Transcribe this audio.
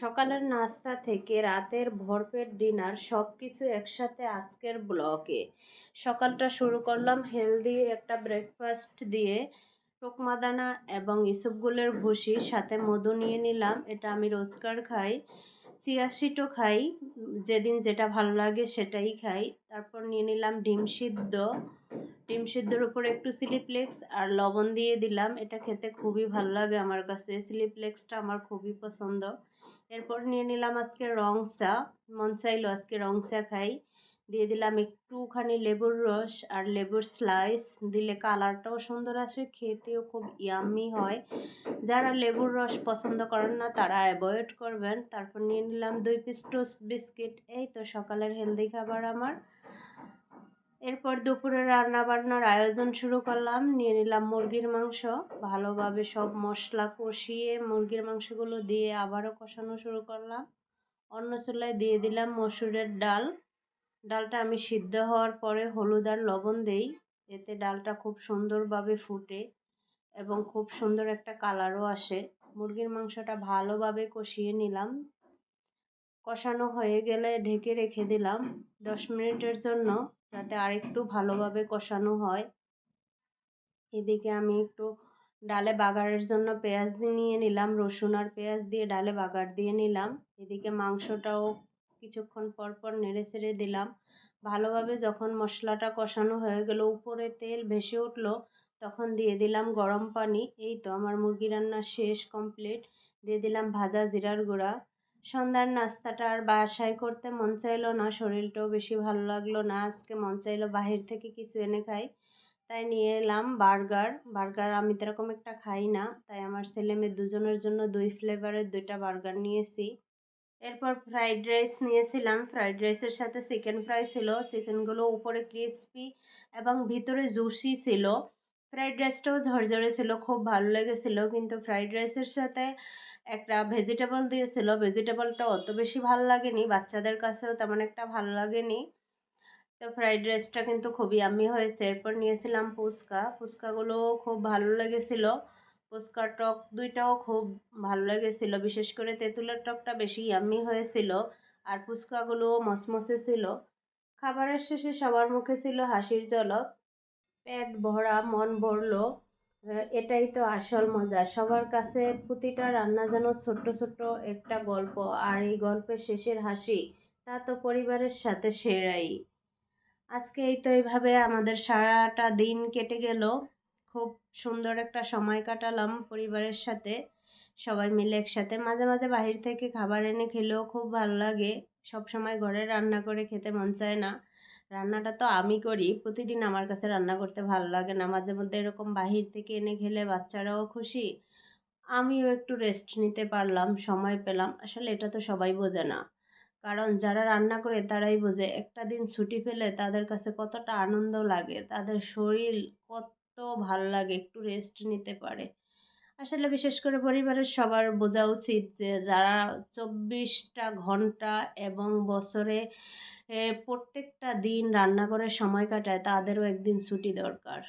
সকালের নাস্তা থেকে রাতের ভরপেট ডিনার সব কিছু একসাথে আজকের ব্লগে। সকালটা শুরু করলাম হেলদি একটা ব্রেকফাস্ট দিয়ে। টোকমাদানা এবং ইসবগুলের ভুসির সাথে মধু নিয়ে নিলাম, এটা আমি রোজকার খাই। চিয়া সিটও খাই, যেদিন যেটা ভালো লাগে সেটাই খাই। তারপর নিয়ে নিলাম ডিম সিদ্ধ। ডিম সিদ্ধর উপরে একটু সিলিপ্লেক্স আর লবণ দিয়ে দিলাম। এটা খেতে খুবই ভালো লাগে আমার কাছে। সিলিপ্লেক্সটা আমার খুবই পছন্দ। এরপর নিয়ে নিলাম আজকে রং চা মন চাইলো আজকে রং চা খাই। দিয়ে দিলাম একটুখানি লেবুর রস আর লেবুর স্লাইস। দিলে কালারটাও সুন্দর আসে, খেতেও খুব ইয়াম্মি হয়। যারা লেবুর রস পছন্দ করেন না, তারা অ্যাভয়েড করবেন। তারপর নিয়ে নিলাম দুই পিস টোস্ট বিস্কিট। এই তো সকালের হেলদি খাবার আমার। এরপর দুপুরে রান্না বান্নার আয়োজন শুরু করলাম। নিয়ে নিলাম মুরগির মাংস। ভালোভাবে সব মশলা কষিয়ে মুরগির মাংসগুলো দিয়ে আবারও কষানো শুরু করলাম। অন্য চুলায় দিয়ে দিলাম মসুরের ডাল। ডালটা আমি সিদ্ধ হওয়ার পরে হলুদ আর লবণ দেই। এতে ডালটা খুব সুন্দরভাবে ফুটে এবং খুব সুন্দর একটা কালারও আসে। মুরগির মাংসটা ভালোভাবে কষিয়ে নিলাম। কষানো হয়ে গেলে ঢেকে রেখে দিলাম। দশ মিনিটের জন্য যাতে আরেকটু ভালোভাবে কষানো হয়। এদিকে আমি একটু ডালে বাগারের জন্য পেঁয়াজ নিয়ে নিলাম, রসুন আর পেঁয়াজ দিয়ে ডালে বাগার দিয়ে নিলাম। এদিকে মাংসটাও কিছুক্ষণ পর পর নেড়ে ছেড়ে দিলাম। ভালোভাবে যখন মশলাটা কষানো হয়ে গেল, উপরে তেল ভেসে উঠল, তখন দিয়ে দিলাম গরম পানি। এই তো আমার মুরগি রান্না শেষ কমপ্লিট। দিয়ে দিলাম ভাজা জিরার গুঁড়া। সন্ধ্যার নাস্তাটা আর বাসায় করতে মন চাইলো না, শরীরটাও বেশি ভালো লাগল না। আজকে মন চাইলো বাহির থেকে কিছু এনে খাই। তাই নিয়ে এলাম বার্গার। বার্গার আমি তো এরকম একটা খাই না, তাই আমার ছেলে মেয়ে দুজনের জন্য দুই ফ্লেভারের দুইটা বার্গার নিয়েছি। এরপর ফ্রাইড রাইস নিয়েছিলাম। ফ্রাইড রাইসের সাথে চিকেন ফ্রাই ছিল। চিকেনগুলো উপরে ক্রিসপি এবং ভিতরে জুসি ছিল। ফ্রাইড রাইসটাও ঝরঝরে ছিল, খুব ভালো লেগেছিলো। কিন্তু ফ্রাইড রাইসের সাথে একটা ভেজিটেবল দিয়েছিল। ভেজিটেবলটা অত বেশি ভালো লাগেনি, বাচ্চাদের কাছেও তেমন একটা ভালো লাগেনি। তো ফ্রাইড রাইসটা কিন্তু খুবই আমি হয়েছে। এরপর নিয়েছিলাম ফুচকা। ফুচকাগুলো খুব ভালো লেগেছিল। ফুচকার টক দুইটাও খুব ভালো লেগেছিল। বিশেষ করে তেঁতুলের টকটা বেশি ইয়াম্মি হয়েছিল। আর ফুচকাগুলো মসমসে ছিল। খাবারের শেষে সবার মুখে ছিল হাসির ঝলক। পেট ভরা, মন ভরলো। এটাই তো আসল মজা। সবার কাছে প্রতিটা রান্না যেন ছোট্ট ছোট্ট একটা গল্প, আর এই গল্পের শেষের হাসি, তা তো পরিবারের সাথে সেরাই। আজকে এই তো এইভাবে আমাদের সারাটা দিন কেটে গেল। খুব সুন্দর একটা সময় কাটালাম পরিবারের সাথে। সবাই মিলে একসাথে মাঝে মাঝে বাহির থেকে খাবার এনে খেলেও খুব ভালো লাগে। সব সময় ঘরে রান্না করে খেতে মন চায় না। রান্নাটা তো আমি করি। প্রতিদিন আমার কাছে রান্না করতে ভালো লাগে না। মাঝে মধ্যে এরকম বাহির থেকে এনে খেলে বাচ্চারাও খুশি। আমিও একটু রেস্ট নিতে পারলাম, সময় পেলাম। আসলে এটা তো সবাই বোঝে না। কারণ যারা রান্না করে তারাই বোঝে, একটা দিন ছুটি পেলে তাদের কাছে কতটা আনন্দ লাগে, তাদের শরীর কত ভালো লাগে একটু রেস্ট নিতে পারে। আসলে বিশেষ করে পরিবারের সবার বোঝা উচিত যে যারা চব্বিশটা ঘণ্টা এবং বছরে প্রত্যেকটা দিন রান্না করে সময় কাটায়, তাদেরও একদিন ছুটি দরকার।